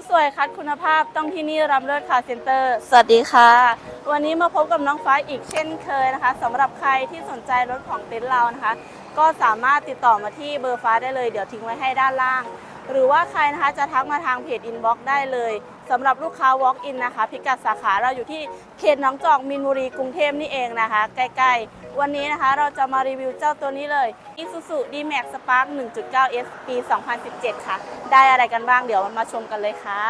ถสวยคัดคุณภาพต้องที่นี่รำเลิศคาเซ็นเตอร์ สวัสดีค่ะ วันนี้มาพบกับน้องฟ้าอีกเช่นเคยนะคะสำหรับใครที่สนใจรถของเต็นท์เรานะคะ ก็สามารถติดต่อมาที่เบอร์ฟ้าได้เลย เดี๋ยวทิ้งไว้ให้ด้านล่าง หรือว่าใครนะคะจะทักมาทางเพจอินบ็อกได้เลยสำหรับลูกค้า Walk in นะคะ พิกัดสาขาเราอยู่ที่เขตหนองจอกมินบุรีกรุงเทพนี่เองนะคะ ใกล้ๆ วันนี้นะคะเราจะมารีวิวเจ้าตัวนี้เลย Isuzu D-Max Spark 1.9S ปี 2017 ค่ะ ได้อะไรกันบ้างเดี๋ยวมาชมกันเลยค่ะ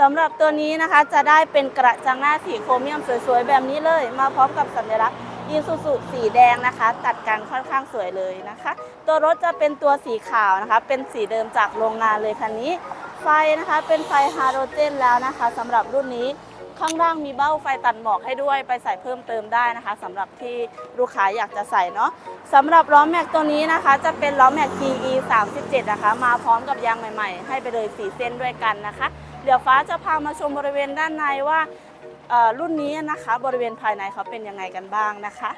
สำหรับตัวนี้นะคะจะได้เป็นกระจังหน้าสีโครเมียมสวยๆ แบบนี้เลย มาพร้อมกับสัญลักษณ์อีซูซูสีแดงนะคะ ตัดกันค่อนข้างสวยเลยนะคะ ตัวรถจะเป็นตัวสีขาวนะคะ เป็นสีเดิมจากโรงงานเลยคันนี้ ไฟนะคะเป็นไฟฮาโลเจนแล้วนะคะสำหรับรุ่นนี้ ข้างล่างมีเบ้าไฟตัดหมอกให้ด้วย ไปใส่เพิ่มเติมได้นะคะสำหรับที่ลูกค้าอยากจะใส่เนาะสำหรับล้อแม็กตัวนี้นะคะ จะเป็นล้อแม็ก TE 37นะคะ มาพร้อมกับยางใหม่ๆ ให้ไปเลยสีเส้นด้วยกันนะคะ เดี๋ยวฟ้าจะพามาชมบริเวณด้านในว่าเออรุ่นนี้นะคะ บริเวณภายในเขาเป็นยังไงกันบ้างนะคะ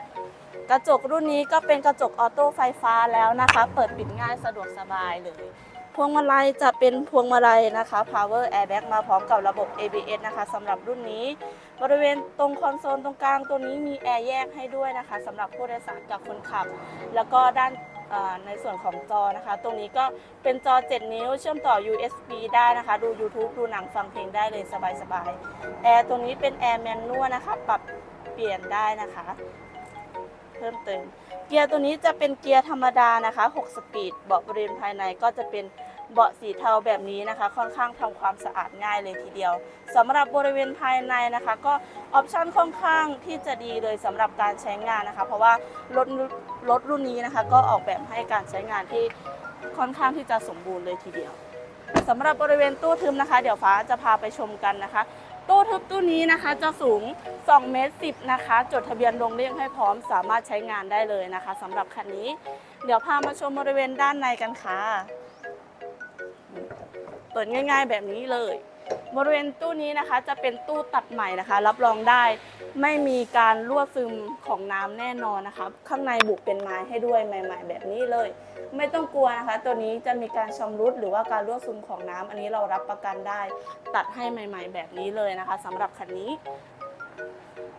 กระจกรุ่นนี้ก็เป็นกระจกออโต้ไฟฟ้าแล้วนะคะ เปิดปิดง่ายสะดวกสบายเลย พวงมาลัยจะเป็นพวงมาลัยนะคะ power airbag มาพร้อมกับระบบ ABS นะคะสำหรับรุ่นนี้ บริเวณตรงคอนโซลตรงกลางตัวนี้มีแอร์แยกให้ด้วยนะคะสำหรับผู้โดยสารกับคนขับ แล้วก็ด้านในส่วนของจอนะคะ ตรงนี้ก็เป็นจอ 7 นิ้ว เชื่อมต่อ USB ได้นะคะ ดู YouTube ดูหนังฟังเพลงได้เลยสบายๆแอร์ตัวนี้เป็นแอร์แมนนวลนะคะ ปรับเปลี่ยนได้นะคะ พิ่มเติม เกียร์ตัวนี้จะเป็นเกียร์ธรรมดานะคะ6สปีด เบาะบริเวณภายในก็จะเป็นเบาะสีเทาแบบนี้นะคะ ค่อนข้างทำความสะอาดง่ายเลยทีเดียวสำหรับบริเวณภายในนะคะ ก็ออปชั่นค่อนข้างที่จะดีเลยสำหรับการใช้งานนะคะ เพราะว่ารถรถรุ่นนี้นะคะ ก็ออกแบบให้การใช้งานที่ค่อนข้างที่จะสมบูรณ์เลยทีเดียวสำหรับบริเวณตู้ทึบนะคะ เดี๋ยวฟ้าจะพาไปชมกันนะคะ ตู้ทึบตู้นี้นะคะจะสูง 2 เมตร 10 นะคะ จดทะเบียนลงเรียงให้พร้อมสามารถใช้งานได้เลยนะคะสำหรับคันนี้ เดี๋ยวพามาชมบริเวณด้านในกันค่ะ เปิดง่ายๆแบบนี้เลย บริเวณตู้นี้นะคะจะเป็นตู้ตัดใหม่นะคะ รับรองได้ ไม่มีการรั่วซึมของน้ำแน่นอนนะคะข้างในบุกเป็นไม้ให้ด้วยใหม่ ๆ แบบนี้เลย ไม่ต้องกลัวนะคะ ตัวนี้จะมีการชำรุดหรือว่าการรั่วซึมของน้ำอันนี้เรารับประกันได้ ตัดให้ใหม่ ๆ แบบนี้เลยนะคะสำหรับคันนี้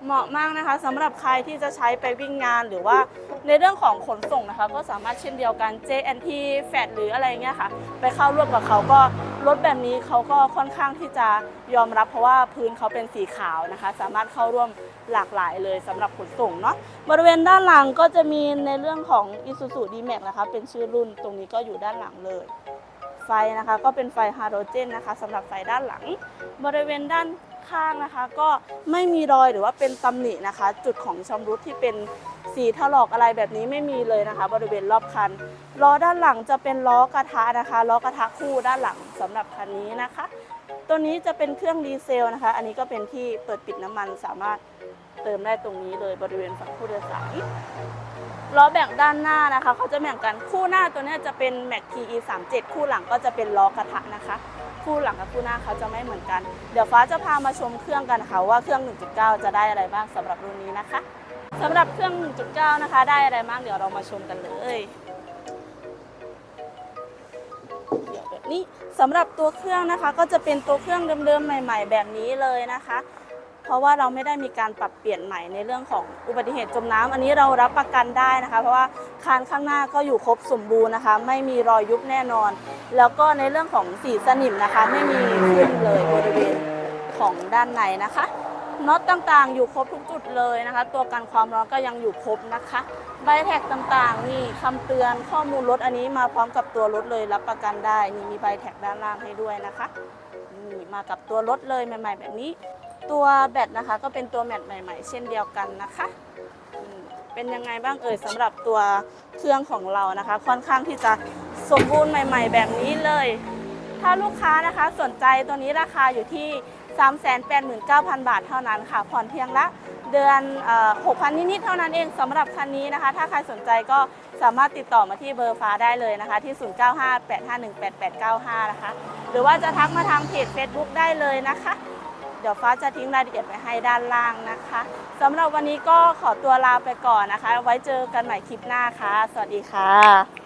เหมาะมากนะคะสำหรับใครที่จะใช้ไปวิ่งงานหรือว่าในเรื่องของขนส่งนะคะ ก็สามารถเช่นเดียวกัน JNT แฟดหรืออะไรเงี้ยค่ะ ไปเข้าร่วมกับเขาก็รถแบบนี้เขาก็ค่อนข้างที่จะยอมรับเพราะว่าพื้นเขาเป็นสีขาวนะคะ สามารถเข้าร่วมหลากหลายเลยสำหรับขนส่งเนาะบริเวณด้านหลังก็จะมีในเรื่องของ Isuzu D-Max นะคะ เป็นชื่อรุ่นตรงนี้ก็อยู่ด้านหลังเลยไฟนะคะก็เป็นไฟฮาโลเจนนะคะสำหรับไฟด้านหลัง บริเวณด้าน ข้างนะคะ ก็ไม่มีรอยหรือว่าเป็นตำหนินะคะ จุดของชำรุดที่เป็นสีถลอกอะไรแบบนี้ไม่มีเลยนะคะ บริเวณรอบคันล้อด้านหลังจะเป็นล้อกระทะนะคะล้อกระทะคู่ด้านหลังสำหรับคันนี้นะคะ ตัวนี้จะเป็นเครื่องดีเซลนะคะ อันนี้ก็เป็นที่เปิดปิดน้ำมันสามารถเติมได้ตรงนี้เลยบริเวณฝั่งผู้โดยสาร ล้อแบ่งด้านหน้านะคะเขาจะแบ่งกันคู่หน้าตัวนี้จะเป็น Mac TE 37คู่หลังก็จะเป็นล้อกระทะนะคะ คู่หลังกับคู่หน้าเขาจะไม่เหมือนกัน เดี๋ยวฟ้าจะพามาชมเครื่องกันนะคะว่าเครื่อง 1.9 จะได้อะไรบ้างสำหรับรุ่นนี้นะคะสำหรับเครื่อง 1.9 นะคะ ได้อะไรบ้างเดี๋ยวเรามาชมกันเลยนี้สำหรับตัวเครื่องนะคะก็จะเป็นตัวเครื่องเดิมๆใหม่ ๆ แบบนี้เลยนะคะ เพราะว่าเราไม่ได้มีการปรับเปลี่ยนใหม่ในเรื่องของอุบัติเหตุจมน้ำอันนี้เรารับประกันได้นะคะ เพราะว่าคานข้างหน้าก็อยู่ครบสมบูรณ์นะคะ ไม่มีรอยยุบแน่นอน แล้วก็ในเรื่องของสีสนิมนะคะ ไม่มีขึ้นเลยบริเวณของด้านในนะคะน็อตต่างๆ อยู่ครบทุกจุดเลยนะคะ ตัวกันความร้อนก็ยังอยู่ครบนะคะใบแท็กต่างๆนี่คำเตือนข้อมูลรถอันนี้มาพร้อมกับตัวรถเลยรับประกันได้นี่มีใบแท็กด้านล่างให้ด้วยนะคะนี่มากับตัวรถเลยใหม่ ๆ แบบนี้ ตัวแบตนะคะก็เป็นตัวแมตใหม่ ๆ เช่นเดียวกันนะคะเป็นยังไงบ้างเอ่ยสำหรับตัวเครื่องของเรานะคะ ค่อนข้างที่จะสมบูรณ์ใหม่ ๆ แบบนี้เลย ถ้าลูกค้านะคะสนใจตัวนี้ราคาอยู่ที่ 389,000 บาทเท่านั้นค่ะ ผ่อนเพียงละเดือน6,000 นิดๆเท่านั้นเองสำหรับคันนี้นะคะ ถ้าใครสนใจก็สามารถติดต่อมาที่เบอร์ฟ้าได้เลยนะคะ ที่ 0958518895 นะคะ หรือว่าจะทักมาทางเพจ Facebook ได้เลยนะคะ ดี๋ยวฟ้าจะทิ้งรายละเอียดไปให้ด้านล่างนะคะสำหรับวันนี้ก็ขอตัวลาไปก่อนนะคะ ไว้เจอกันใหม่คลิปหน้าค่ะ สวัสดีค่ะ